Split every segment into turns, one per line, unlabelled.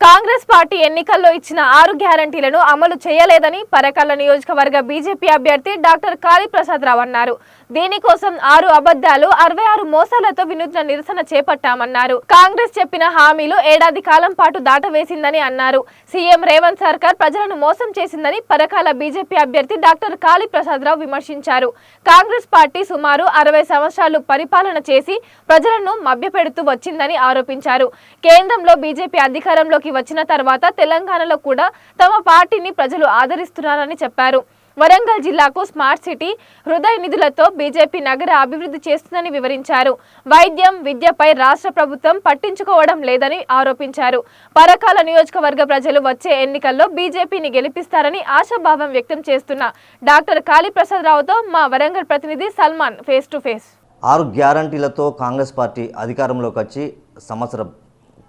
Congress party ఎన్నికల్లో ఇచ్చిన ఆరు గ్యారంటీలను అమలు చేయలేదని పరకాల నియోజకవర్గ బీజేపీ అభ్యర్థి డాక్టర్ కాళీప్రసాద్ రావు అన్నారు. దీనికోసం ఆరు అబద్ధాలు అరవై ఆరు మోసాలతో వినూత్న నిరసన చేపట్టామన్నారు. కాంగ్రెస్ చెప్పిన హామీలు ఏడాది కాలం పాటు దాటవేసిందని అన్నారు. సీఎం రేవంత్ సర్కార్ ప్రజలను మోసం చేసిందని పరకాల బీజేపీ అభ్యర్థి డాక్టర్ కాళీప్రసాద్ రావు విమర్శించారు. కాంగ్రెస్ పార్టీ సుమారు అరవై సంవత్సరాలు పరిపాలన చేసి ప్రజలను మభ్యపెడుతూ వచ్చిందని ఆరోపించారు. కేంద్రంలో బీజేపీ అధికారంలోకి వచ్చిన తర్వాత తెలంగాణలో కూడా తమ పార్టీని ప్రజలు ఆదరిస్తున్నారని చెప్పారు. వరంగల్ జిల్లాకు స్మార్ట్ సిటీ హృదయ నిధులతో బీజేపీ నగర అభివృద్ధి చేస్తుందని వివరించారు. వైద్యం విద్యపై రాష్ట్ర ప్రభుత్వం పట్టించుకోవడం లేదని ఆరోపించారు. పరకాల నియోజకవర్గ ప్రజలు వచ్చే ఎన్నికల్లో బీజేపీని గెలిపిస్తారని ఆశాభావం వ్యక్తం చేస్తున్న డాక్టర్ కాళీప్రసాద్ రావుతో మా వరంగల్ ప్రతినిధి సల్మాన్ ఫేస్ టు ఫేస్.
ఆరు గ్యారంటీలతో కాంగ్రెస్ పార్టీ అధికారంలోకి వచ్చి సంవత్సరం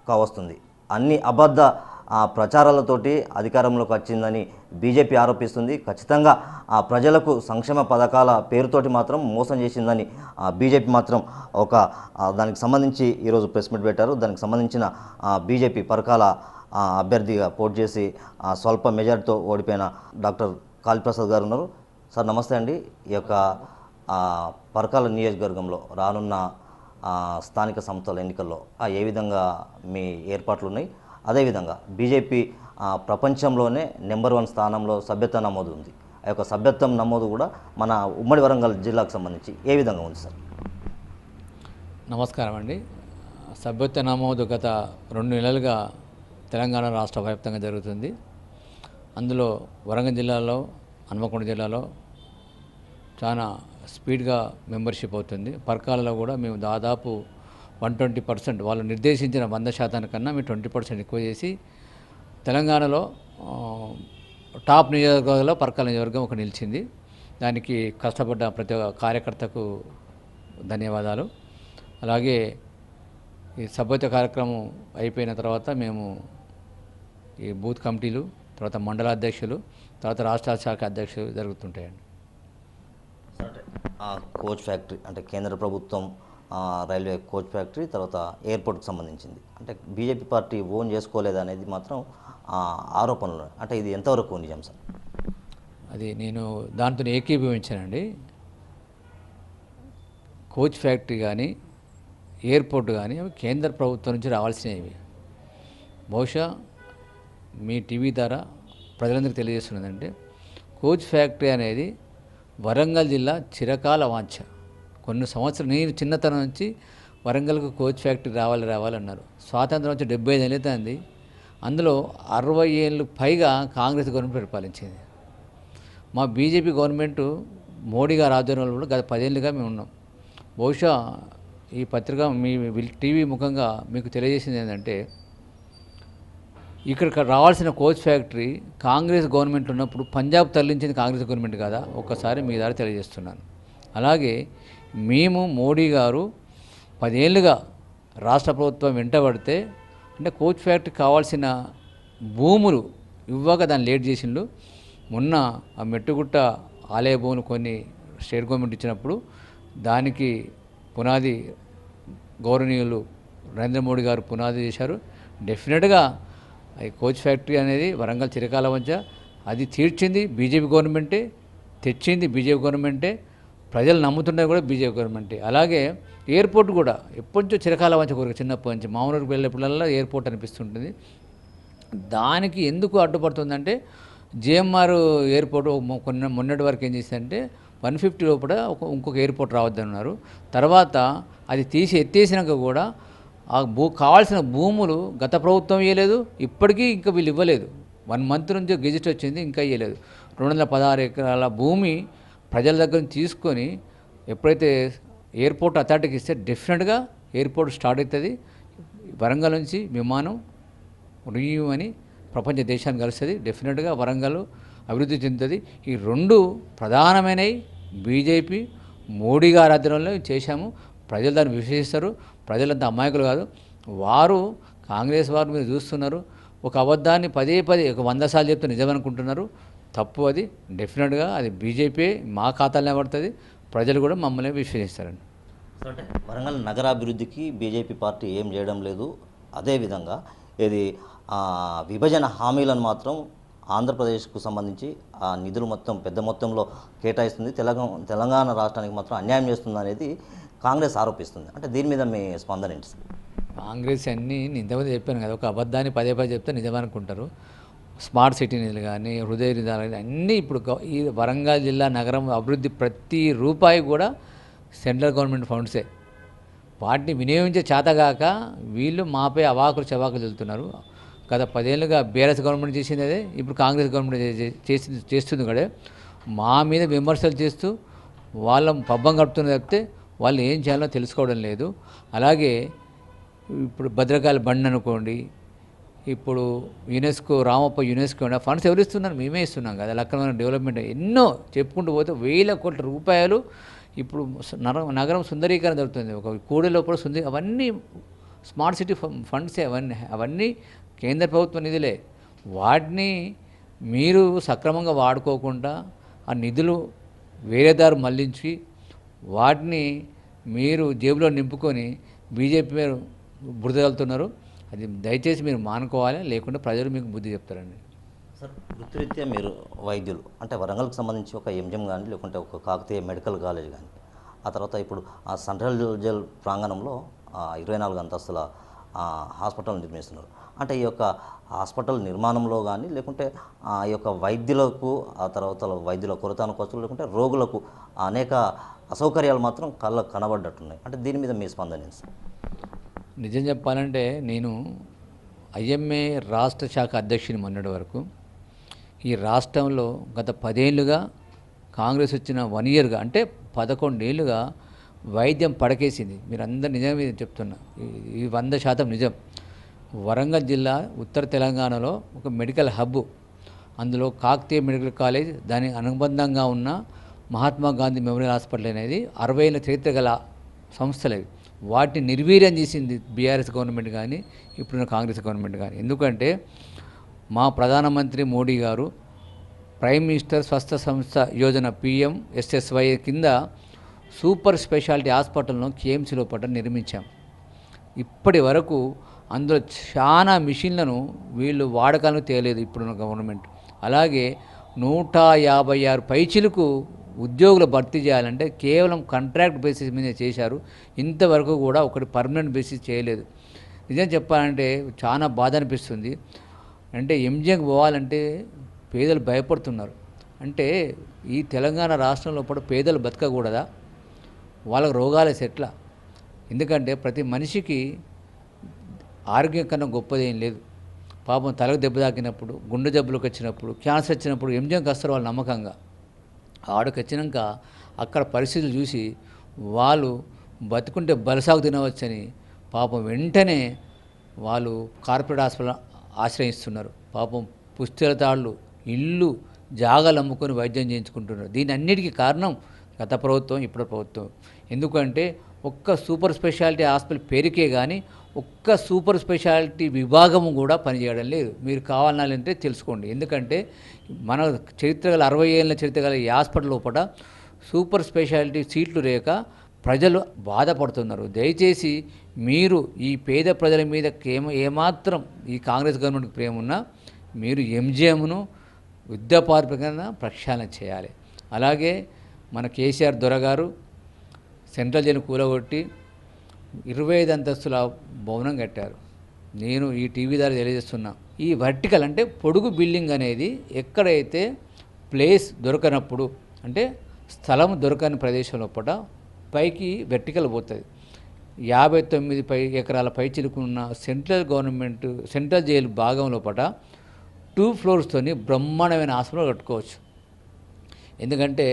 కావస్తుంది అన్ని అబద్ధ ప్రచారాలతోటి అధికారంలోకి వచ్చిందని బీజేపీ ఆరోపిస్తుంది. ఖచ్చితంగా ఆ ప్రజలకు సంక్షేమ పథకాల పేరుతోటి మాత్రం మోసం చేసిందని ఆ, బీజేపీ మాత్రం ఒక దానికి సంబంధించి ఈరోజు ప్రెస్ మీట్ పెట్టారు. దానికి సంబంధించిన బీజేపీ పరకాల అభ్యర్థిగా పోటీ చేసి ఆ, స్వల్ప మెజార్టీతో ఓడిపోయిన డాక్టర్ కాళీప్రసాద్ గారు ఉన్నారు. సార్ నమస్తే అండి. ఈ యొక్క పరకాల నియోజకవర్గంలో రానున్న స్థానిక సంస్థల ఎన్నికల్లో ఏ విధంగా మీ ఏర్పాట్లు ఉన్నాయి అదేవిధంగా బీజేపీ ప్రపంచంలోనే నెంబర్ వన్ స్థానంలో సభ్యత్వ నమోదు ఉంది. ఆ యొక్క సభ్యత్వం నమోదు కూడా మన ఉమ్మడి వరంగల్ జిల్లాకు సంబంధించి ఏ విధంగా ఉంది సార్?
నమస్కారం అండి. సభ్యత్వ నమోదు గత రెండు నెలలుగా తెలంగాణ రాష్ట్ర వ్యాప్తంగా జరుగుతుంది. అందులో వరంగల్ జిల్లాలో హన్మకొండ జిల్లాలో చాలా స్పీడ్గా మెంబర్షిప్ అవుతుంది. పర్కాలలో కూడా మేము దాదాపు వన్ ట్వంటీ పర్సెంట్ వాళ్ళు నిర్దేశించిన వంద శాతానికన్నా మేము ట్వంటీ పర్సెంట్ ఎక్కువ చేసి తెలంగాణలో టాప్ నియోజకవర్గంలో పర్కాల నియోజకవర్గం ఒక నిలిచింది. దానికి కష్టపడ్డ ప్రతి ఒక్క కార్యకర్తకు ధన్యవాదాలు. అలాగే ఈ సభ్యత్వ కార్యక్రమం అయిపోయిన తర్వాత మేము ఈ బూత్ కమిటీలు తర్వాత మండల అధ్యక్షులు తర్వాత రాష్ట్ర శాఖ అధ్యక్షులు జరుగుతుంటాయండి.
కోచ్ ఫ్యాక్టరీ అంటే కేంద్ర ప్రభుత్వం రైల్వే కోచ్ ఫ్యాక్టరీ తర్వాత ఎయిర్పోర్ట్కి సంబంధించింది. అంటే బీజేపీ పార్టీ ఓన్ చేసుకోలేదు అనేది మాత్రం ఆరోపణలు. అంటే ఇది ఎంతవరకు నిజం సార్?
అది నేను దాంతో ఏకీభవించానండి. కోచ్ ఫ్యాక్టరీ కానీ ఎయిర్పోర్ట్ కానీ అవి కేంద్ర ప్రభుత్వం నుంచి రావాల్సినవి బహుశా మీ టీవీ ద్వారా ప్రజలందరికీ తెలియజేస్తున్నదంటే కోచ్ ఫ్యాక్టరీ అనేది వరంగల్ జిల్లా చిరకాల వాంఛ. కొన్ని సంవత్సరాలు నేను చిన్నతనం నుంచి వరంగల్కు కోచ్ ఫ్యాక్టరీ రావాలి రావాలన్నారు స్వాతంత్రం వచ్చి డెబ్బై ఐదు ఏళ్ళు అందులో అరవై ఏళ్ళు పైగా కాంగ్రెస్ గవర్నమెంట్ పరిపాలించింది. మా బీజేపీ గవర్నమెంట్ మోడీ గారు ఆధ్వర్యంలో కూడా గత పదేళ్ళుగా మేము ఉన్నాం. బహుశా ఈ పత్రిక మీ టీవీ ముఖంగా మీకు తెలియజేసింది ఏంటంటే ఇక్కడ రావాల్సిన కోచ్ ఫ్యాక్టరీ కాంగ్రెస్ గవర్నమెంట్ ఉన్నప్పుడు పంజాబ్ తరలించింది కాంగ్రెస్ గవర్నమెంట్ కదా? ఒక్కసారి మీ ద్వారా తెలియజేస్తున్నాను. అలాగే మేము మోడీ గారు పదేళ్ళుగా రాష్ట్ర ప్రభుత్వం వెంటబడితే అంటే కోచ్ ఫ్యాక్టరీ కావాల్సిన భూములు ఇవ్వక దాన్ని లేట్ చేసిండు మొన్న ఆ మెట్టుగుట్ట ఆలయ భూములు కొన్ని స్టేట్ గవర్నమెంట్ ఇచ్చినప్పుడు దానికి పునాది గౌరవనీయులు నరేంద్ర మోడీ గారు పునాది చేశారు. డెఫినెట్గా ఈ కోచ్ ఫ్యాక్టరీ అనేది వరంగల్ చిరకాల మధ్య అది తీర్చింది బీజేపీ గవర్నమెంటే తెచ్చింది బీజేపీ గవర్నమెంటే ప్రజలు నమ్ముతున్నది కూడా బీజేపీ గవర్నమెంటే. అలాగే ఎయిర్పోర్ట్ కూడా ఎప్పటి నుంచో చిరకాల వంచ కోరిక చిన్నప్పటి నుంచి మామూలుకి వెళ్ళేప్పుడల్లా ఎయిర్పోర్ట్ అనిపిస్తుంటుంది. దానికి ఎందుకు అడ్డుపడుతుందంటే జిఎంఆర్ ఎయిర్పోర్ట్ కొన్ని మొన్నటి వరకు ఏం చేసిందంటే వన్ ఫిఫ్టీ లోపల ఒక ఇంకొక ఎయిర్పోర్ట్ రావద్దన్నారు. తర్వాత అది తీసి ఎత్తేసినాక కూడా ఆ భూ కావాల్సిన భూములు గత ప్రభుత్వం ఇవ్వలేదు ఇప్పటికీ ఇంకా వీళ్ళు ఇవ్వలేదు. వన్ మంత్ నుంచి గెజిట్ వచ్చింది ఇంకా ఇవ్వలేదు రెండు వందల పదహారు ఎకరాల భూమి ప్రజల దగ్గర నుంచి తీసుకొని ఎప్పుడైతే ఎయిర్పోర్ట్ అథారిటీకి ఇస్తే డెఫినెట్గా ఎయిర్పోర్ట్ స్టార్ట్ అవుతుంది. వరంగల్ నుంచి విమానం రివ్యూ అని ప్రపంచ దేశాన్ని కలుస్తుంది. డెఫినెట్గా వరంగల్ అభివృద్ధి చెందుతుంది. ఈ రెండు ప్రధానమైనవి బీజేపీ మోడీ గారి ఆధ్వర్యంలో చేశాము. ప్రజలు దాన్ని విశ్వసిస్తారు. ప్రజలంతా అమాయకులు కాదు. వారు కాంగ్రెస్ వారు మీరు చూస్తున్నారు. ఒక అబద్ధాన్ని పదే పదే ఒక వంద సార్లు చెప్తే నిజమనుకుంటున్నారు. తప్పు అది. డెఫినెట్గా అది బీజేపీ మా ఖాతాలోనే పడుతుంది ప్రజలు కూడా మమ్మల్ని విశ్వసిస్తారండి.
అంటే వరంగల్ నగరాభివృద్ధికి బీజేపీ పార్టీ ఏం చేయడం లేదు. అదేవిధంగా ఇది ఆ, విభజన హామీలను మాత్రం ఆంధ్రప్రదేశ్కు సంబంధించి ఆ నిధులు మొత్తం పెద్ద మొత్తంలో కేటాయిస్తుంది. తెలంగాణ తెలంగాణ రాష్ట్రానికి మాత్రం అన్యాయం చేస్తుంది అనేది కాంగ్రెస్ ఆరోపిస్తుంది. అంటే దీని మీద మీ స్పందన ఏంటి?
కాంగ్రెస్ అన్నీ నేను ఇంతకుముందు చెప్పాను కదా ఒక అబద్ధాన్ని పదే పదే చెప్తే నిజమనుకుంటారు. స్మార్ట్ సిటీ నిధులు కానీ హృదయ నిధులు కానీ అన్నీ ఇప్పుడు ఈ వరంగల్ జిల్లా నగరం అభివృద్ధి ప్రతి రూపాయి కూడా సెంట్రల్ గవర్నమెంట్ ఫండ్సే. వాటిని వినియోగించే చేతగాక వీళ్ళు మాపై అవాకులు చవాకులు వెళ్తున్నారు గత పదేళ్ళుగా బీఆర్ఎస్ గవర్నమెంట్ చేసింది అదే ఇప్పుడు కాంగ్రెస్ గవర్నమెంట్ చే- చేస్తుంది కూడా మా మీద విమర్శలు చేస్తూ వాళ్ళ పబ్బం గడుపుతున్న తప్పితే వాళ్ళు ఏం చేయాలో తెలుసుకోవడం లేదు. అలాగే ఇప్పుడు భద్రకాళి బండ్ అనుకోండి ఇప్పుడు యునెస్కో రామప్ప యునెస్కో ఉన్న ఫండ్స్ ఎవరు ఇస్తున్నారు? మేమే ఇస్తున్నాం కదా. లక్కనమైన డెవలప్మెంట్ ఎన్నో చెప్పుకుంటూ పోతే వేల కోట్ల రూపాయలు ఇప్పుడు నగరం సుందరీకరణ జరుగుతుంది. ఒక కూడ లోపల సుందరి అవన్నీ స్మార్ట్ సిటీ ఫండ్సే అవన్నీ. అవన్నీ కేంద్ర ప్రభుత్వ నిధులే. వాటిని మీరు సక్రమంగా వాడుకోకుండా ఆ నిధులు వేరే దారి మళ్ళించి వాటిని మీరు జేబులో నింపుకొని బీజేపీ మీరు బురదగలుతున్నారు అది దయచేసి మీరు మానుకోవాలి లేకుంటే ప్రజలు మీకు బుద్ధి చెప్తారండి.
సార్ వృత్తిరీత్యా మీరు వైద్యులు అంటే వరంగల్కి సంబంధించి ఒక ఎంజిఎం కానీ లేకుంటే ఒక కాకతీయ మెడికల్ కాలేజ్ కానీ ఆ తర్వాత ఇప్పుడు ఆ సెంట్రల్ జల్ ప్రాంగణంలో ఇరవై నాలుగు అంతస్తుల హాస్పిటల్ నిర్మిస్తున్నారు. అంటే ఈ యొక్క హాస్పిటల్ నిర్మాణంలో కానీ లేకుంటే ఆ యొక్క వైద్యులకు ఆ తర్వాత వైద్యుల కొరత అనుకోవచ్చు లేకుంటే రోగులకు అనేక అసౌకర్యాలు మాత్రం కళ్ళకు కనబడ్డట్టున్నాయి. అంటే దీని మీద మీ స్పందన
నిజం చెప్పాలంటే నేను ఐఎంఏ రాష్ట్ర శాఖ అధ్యక్షుని మొన్నటి వరకు ఈ రాష్ట్రంలో గత పదేళ్ళుగా కాంగ్రెస్ వచ్చిన వన్ ఇయర్గా అంటే పదకొండేళ్ళుగా వైద్యం పడకేసింది. మీరందరూ నిజమే చెప్తున్నా. ఈ- ఈ వంద శాతం నిజం. వరంగల్ జిల్లా ఉత్తర తెలంగాణలో ఒక మెడికల్ హబ్ అందులో కాకతీయ మెడికల్ కాలేజ్ దాని అనుబంధంగా ఉన్న మహాత్మా గాంధీ మెమోరియల్ హాస్పిటల్ అనేది అరవై చరిత్ర గల సంస్థలు అవి. వాటిని నిర్వీర్యం చేసింది బీఆర్ఎస్ గవర్నమెంట్ కానీ ఇప్పుడున్న కాంగ్రెస్ గవర్నమెంట్ కానీ. ఎందుకంటే మా ప్రధానమంత్రి మోడీ గారు prime minister Swastha Sanstha Yojana PM SSY కింద సూపర్ స్పెషాలిటీ హాస్పిటల్ను కేఎంసీలో పట్ట నిర్మించాం. ఇప్పటి వరకు అందులో చాలా మిషన్లను వీళ్ళు వాడకాలను తేలేదు ఇప్పుడున్న గవర్నమెంట్. అలాగే నూట యాభై ఆరు పైచిలకు ఉద్యోగులు భర్తీ చేయాలంటే కేవలం కాంట్రాక్ట్ బేసిస్ మీద చేశారు. ఇంతవరకు కూడా ఒకటి పర్మనెంట్ బేసిస్ చేయలేదు. నిజం చెప్పాలంటే చాలా బాధ అనిపిస్తుంది. అంటే ఎంజిఎంకి పోవాలంటే పేదలు భయపడుతున్నారు. అంటే ఈ తెలంగాణ రాష్ట్రంలో కూడా పేదలు బతకకూడదా? వాళ్ళకు రోగాలు ఎట్లా ఎందుకంటే ప్రతి మనిషికి ఆరోగ్యం కన్నా గొప్పదేం లేదు. పాపం తలకు దెబ్బ తాకినప్పుడు గుండె జబ్బులకు వచ్చినప్పుడు క్యాన్సర్ వచ్చినప్పుడు ఎంజిఎంకి వస్తారు వాళ్ళు నమ్మకంగా. ఆడకు వచ్చినాక అక్కడ పరిస్థితులు చూసి వాళ్ళు బతుకుంటే బలసాగు తినవచ్చని పాపం వెంటనే వాళ్ళు కార్పొరేట్ హాస్పిటల్ ఆశ్రయిస్తున్నారు. పాపం పుస్తల తాళ్ళు ఇల్లు జాగాలు అమ్ముకొని వైద్యం చేయించుకుంటున్నారు. దీని అన్నిటికీ కారణం గత ప్రభుత్వం ఇప్పుడు ప్రభుత్వం. ఎందుకంటే ఒక్క సూపర్ స్పెషాలిటీ హాస్పిటల్ పేరుకే కానీ ఒక్క సూపర్ స్పెషాలిటీ విభాగం కూడా పనిచేయడం లేదు. మీరు కావాలంటే తెలుసుకోండి. ఎందుకంటే మన చరిత్ర గల అరవై ఏళ్ళ చరిత్ర గల ఈ హాస్పిటల్ లోపల సూపర్ స్పెషాలిటీ సీట్లు లేక ప్రజలు బాధపడుతున్నారు. దయచేసి మీరు ఈ పేద ప్రజల మీద ఏమ ఏమాత్రం ఈ కాంగ్రెస్ గవర్నమెంట్కి ప్రేమ ఉన్నా మీరు ఎంజిఎంను యుద్ధపార్పకంగా ప్రక్షాళన చేయాలి. అలాగే మన కేసీఆర్ దొరగారు సెంట్రల్ జైలు కూలగొట్టి ఇరవై ఐదు అంతస్తుల భవనం కట్టారు. నేను ఈ టీవీ ద్వారా తెలియజేస్తున్నా. ఈ వర్టికల్ అంటే పొడుగు బిల్డింగ్ అనేది ఎక్కడైతే ప్లేస్ దొరకనప్పుడు అంటే స్థలం దొరకని ప్రదేశం లోపల పైకి వెర్టికల్ పోతుంది. యాభై తొమ్మిది పై ఎకరాల పై చిలుకున్న సెంట్రల్ గవర్నమెంట్ సెంట్రల్ జైలు భాగం లోపల టూ ఫ్లోర్స్తోని బ్రహ్మాండమైన హాస్పిటల్ కట్టుకోవచ్చు. ఎందుకంటే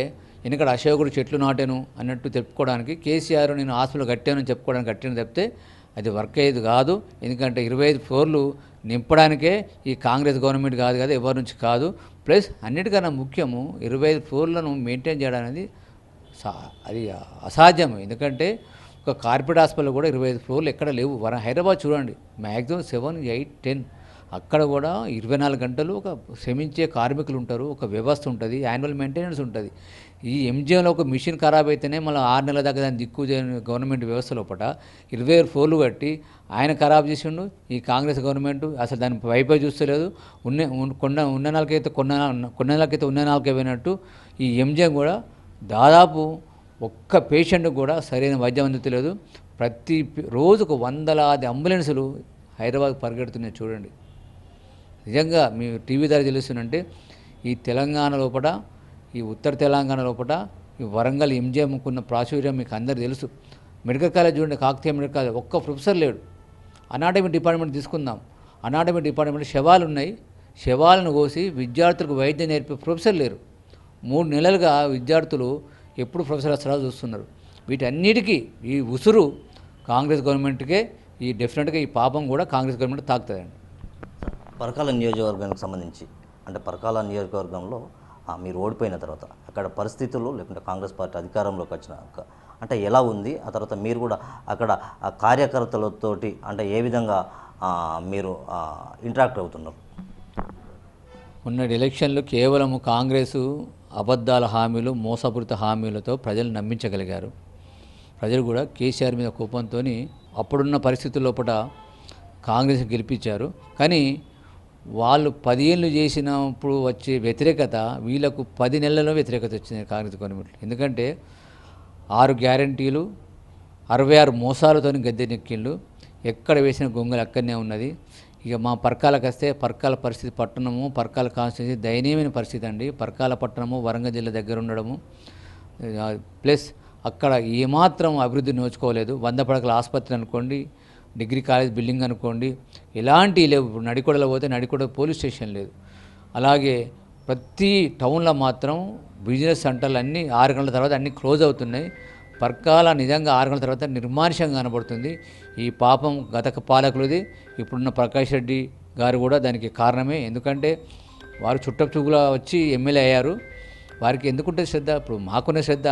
ఎందుకంటే అశోకుడు చెట్లు నాటాను అన్నట్టు చెప్పుకోవడానికి కేసీఆర్ నేను ఆస్తులు కట్టాను అని చెప్పుకోవడానికి కట్టాను తప్పితే అది వర్క్ అయ్యేది కాదు. ఎందుకంటే ఇరవై ఐదు ఫ్లోర్లు నింపడానికే ఈ కాంగ్రెస్ గవర్నమెంట్ కాదు కదా ఎవరి నుంచి కాదు. ప్లస్ అన్నిటికన్నా ముఖ్యము ఇరవై ఐదు ఫ్లోర్లను మెయింటైన్ చేయడం అనేది అది అసాధ్యం ఎందుకంటే ఒక కార్పొరేట్ హాస్పిటల్ కూడా ఇరవై ఐదు ఫ్లోర్లు ఎక్కడ లేవు. వరం హైదరాబాద్ చూడండి. మ్యాక్సిమం సెవెన్ ఎయిట్ టెన్ అక్కడ కూడా ఇరవై నాలుగు గంటలు ఒక శ్రమించే కార్మికులు ఉంటారు ఒక వ్యవస్థ ఉంటుంది యాన్యువల్ మెయింటెనెన్స్ ఉంటుంది. ఈ ఎంజిఎంలో ఒక మిషన్ ఖరాబ్ అయితేనే మళ్ళీ ఆరు నెలల దాకా దాన్ని దిక్కు గవర్నమెంట్ వ్యవస్థ లోపల ఇరవై ఫోర్లు కట్టి ఆయన ఖరాబ్ చేసిండు ఈ కాంగ్రెస్ గవర్నమెంట్ అసలు దాని వైపే చూస్తలేదు. ఉన్న కొన్న ఉన్న నెలకైతే కొన్న కొన్న నెలకైతే ఉన్న నెలకే పోయినట్టు ఈ ఎంజిఎం కూడా దాదాపు ఒక్క పేషెంట్ కూడా సరైన వైద్యం అందుతలేదు. ప్రతి రోజుకు వందలాది అంబులెన్సులు హైదరాబాద్ పరిగెడుతున్నాయి చూడండి. నిజంగా మీ టీవీ ద్వారా తెలుస్తుందంటే ఈ తెలంగాణ లోపల ఈ ఉత్తర తెలంగాణ లోపల ఈ వరంగల్ ఎంజిఎంకున్న ప్రాచుర్యం మీకు అందరు తెలుసు. మెడికల్ కాలేజ్ చూడండి కాకతీయ మెడికల్ కాలేజ్ ఒక్క ప్రొఫెసర్ లేడు. అనాటమీ డిపార్ట్మెంట్ తీసుకుందాం. అనాటమీ డిపార్ట్మెంట్ శవాలు ఉన్నాయి. శవాలను కోసి విద్యార్థులకు వైద్యం నేర్పే ప్రొఫెసర్ లేరు. మూడు నెలలుగా విద్యార్థులు ఎప్పుడు ప్రొఫెసర్ వస్తారో చూస్తున్నారు. వీటన్నిటికీ ఈ ఉసురు కాంగ్రెస్ గవర్నమెంట్కే ఈ డెఫినెట్గా ఈ పాపం కూడా కాంగ్రెస్ గవర్నమెంట్ తాకుతుందండి.
పరకాల నియోజకవర్గానికి సంబంధించి అంటే పరకాల నియోజకవర్గంలో మీరు ఓడిపోయిన తర్వాత అక్కడ పరిస్థితులు లేకుంటే కాంగ్రెస్ పార్టీ అధికారంలోకి వచ్చినాక అంటే ఎలా ఉంది? ఆ తర్వాత మీరు కూడా అక్కడ ఆ కార్యకర్తలతోటి అంటే ఏ విధంగా మీరు ఇంటరాక్ట్ అవుతున్నారు?
మొన్నటి ఎలక్షన్లు కేవలం కాంగ్రెస్ అబద్ధాల హామీలు మోసపూరిత హామీలతో ప్రజలు నమ్మించగలిగారు. ప్రజలు కూడా కేసీఆర్ మీద కోపంతో అప్పుడున్న పరిస్థితుల లోపల కాంగ్రెస్ గెలిపించారు. కానీ వాళ్ళు పదిహేళ్ళు చేసినప్పుడు వచ్చే వ్యతిరేకత వీళ్ళకు పది నెలల్లో వ్యతిరేకత వచ్చింది కాంగ్రెస్ గవర్నమెంట్. ఎందుకంటే ఆరు గ్యారంటీలు అరవై ఆరు మోసాలతో గద్దెనెక్కిళ్ళు ఎక్కడ వేసిన గొంగలు అక్కడనే ఉన్నది. ఇక మా పర్కాలకు వస్తే పర్కాల పరిస్థితి పట్టణము పర్కాల కాన్స్టిట్యూన్సీ దయనీయమైన పరిస్థితి అండి. పర్కాల పట్టణము వరంగల్ జిల్లా దగ్గర ఉండడము. ప్లస్ అక్కడ ఏమాత్రం అభివృద్ధి నోచుకోలేదు. వంద పడకల ఆసుపత్రి అనుకోండి డిగ్రీ కాలేజ్ బిల్డింగ్ అనుకోండి ఎలాంటి లేవు. ఇప్పుడు నడికొడలో పోతే నడికొడ పోలీస్ స్టేషన్ లేదు. అలాగే ప్రతి టౌన్లో మాత్రం బిజినెస్ సెంటర్లు అన్నీ ఆరు గంటల తర్వాత అన్నీ క్లోజ్ అవుతున్నాయి. పర్కాల నిజంగా ఆరు గంటల తర్వాత నిర్మానుషంగా కనబడుతుంది. ఈ పాపం గత పాలకులది ఇప్పుడున్న ప్రకాష్ రెడ్డి గారు కూడా దానికి కారణమే. ఎందుకంటే వారు చుట్టపుచూపులా వచ్చి ఎమ్మెల్యే అయ్యారు. వారికి ఎందుకుంటే శ్రద్ధ? ఇప్పుడు మాకున్న శ్రద్ధ.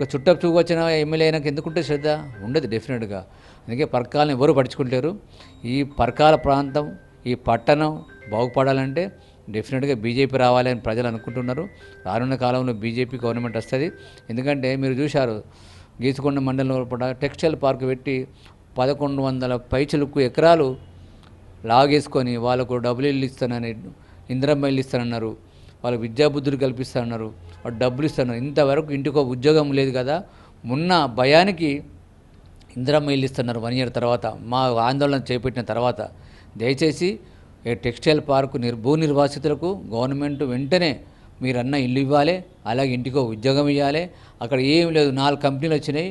ఒక చుట్టపు చూపు వచ్చిన ఎమ్మెల్యే అయినాక ఎందుకుంటే శ్రద్ధ? ఉండదు డెఫినెట్గా. అందుకే పర్కాలను ఎవరు పడుచుకుంటారు ఈ పర్కాల ప్రాంతం ఈ పట్టణం బాగుపడాలంటే డెఫినెట్గా బీజేపీ రావాలని ప్రజలు అనుకుంటున్నారు. రానున్న కాలంలో బీజేపీ గవర్నమెంట్ వస్తుంది. ఎందుకంటే మీరు చూశారు గీసుకొండ మండలం లోపల టెక్స్టైల్ పార్క్ పెట్టి పదకొండు వందల పైచులకు ఎకరాలు లాగేసుకొని వాళ్ళకు డబ్బులు ఇల్లు ఇస్తానని ఇందిరమ్మ ఇల్లు ఇస్తానన్నారు వాళ్ళకి విద్యాబుద్ధులు కల్పిస్తానన్నారు. వాళ్ళు డబ్బులు ఇస్తున్నారు ఇంతవరకు ఇంటికి ఉద్యోగం లేదు కదా. ఉన్న భయానికి ఇందిరమ్మ ఇల్లు ఇస్తున్నారు వన్ ఇయర్ తర్వాత. మా ఆందోళన చేపట్టిన తర్వాత దయచేసి ఏ టెక్స్టైల్ పార్కు నిర్ భూ నిర్వాసితులకు గవర్నమెంట్ వెంటనే మీరన్న ఇల్లు ఇవ్వాలి అలాగే ఇంటికో ఉద్యోగం ఇవ్వాలి అక్కడ ఏం లేదు నాలుగు కంపెనీలు వచ్చినాయి.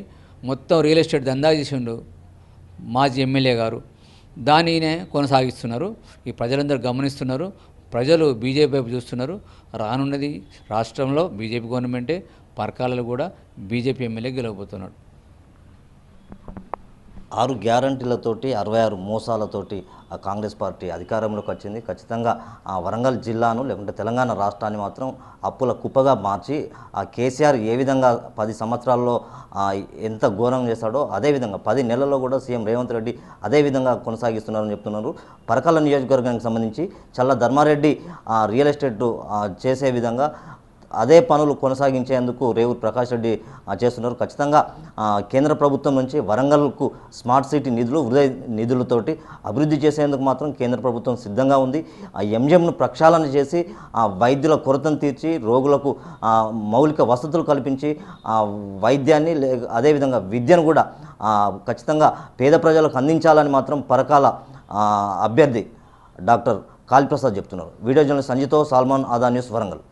మొత్తం రియల్ ఎస్టేట్ దందా చేసిండు మాజీ ఎమ్మెల్యే గారు. దానినే కొనసాగిస్తున్నారు. ఈ ప్రజలందరూ గమనిస్తున్నారు. ప్రజలు బీజేపీ వైపు చూస్తున్నారు. రానున్నది రాష్ట్రంలో బీజేపీ గవర్నమెంటే పరకాలలో కూడా బీజేపీ ఎమ్మెల్యే గెలవబోతున్నాడు.
ఆరు గ్యారంటీలతోటి అరవై ఆరు మోసాలతోటి ఆ కాంగ్రెస్ పార్టీ అధికారంలోకి వచ్చింది. ఖచ్చితంగా ఆ వరంగల్ జిల్లాను లేకుంటే తెలంగాణ రాష్ట్రాన్ని మాత్రం అప్పుల కుప్పగా మార్చి ఆ కేసీఆర్ ఏ విధంగా పది సంవత్సరాల్లో ఎంత ఘోరం చేశాడో అదేవిధంగా పది నెలల్లో కూడా సీఎం రేవంత్ రెడ్డి అదే విధంగా కొనసాగిస్తున్నారని చెప్తున్నారు. పరకాల నియోజకవర్గానికి సంబంధించి చల్ల ధర్మారెడ్డి ఆ, రియల్ ఎస్టేట్ చేసే విధంగా అదే పనులు కొనసాగించేందుకు రేవూరు ప్రకాష్ రెడ్డి చేస్తున్నారు. ఖచ్చితంగా కేంద్ర ప్రభుత్వం నుంచి వరంగల్కు స్మార్ట్ సిటీ నిధులు హృదయ నిధులతోటి అభివృద్ధి చేసేందుకు మాత్రం కేంద్ర ప్రభుత్వం సిద్ధంగా ఉంది. ఆ ఎంజెంను ప్రక్షాళన చేసి ఆ వైద్యుల కొరతను తీర్చి రోగులకు మౌలిక వసతులు కల్పించి ఆ వైద్యాన్ని లే అదేవిధంగా విద్యను కూడా ఖచ్చితంగా పేద ప్రజలకు అందించాలని మాత్రం పరకాల అభ్యర్థి డాక్టర్ కాళీప్రసాద్ చెప్తున్నారు. వీడియో జర్నలిస్ట్ సంజయ్తో సాల్మాన్ ఆదా న్యూస్ వరంగల్.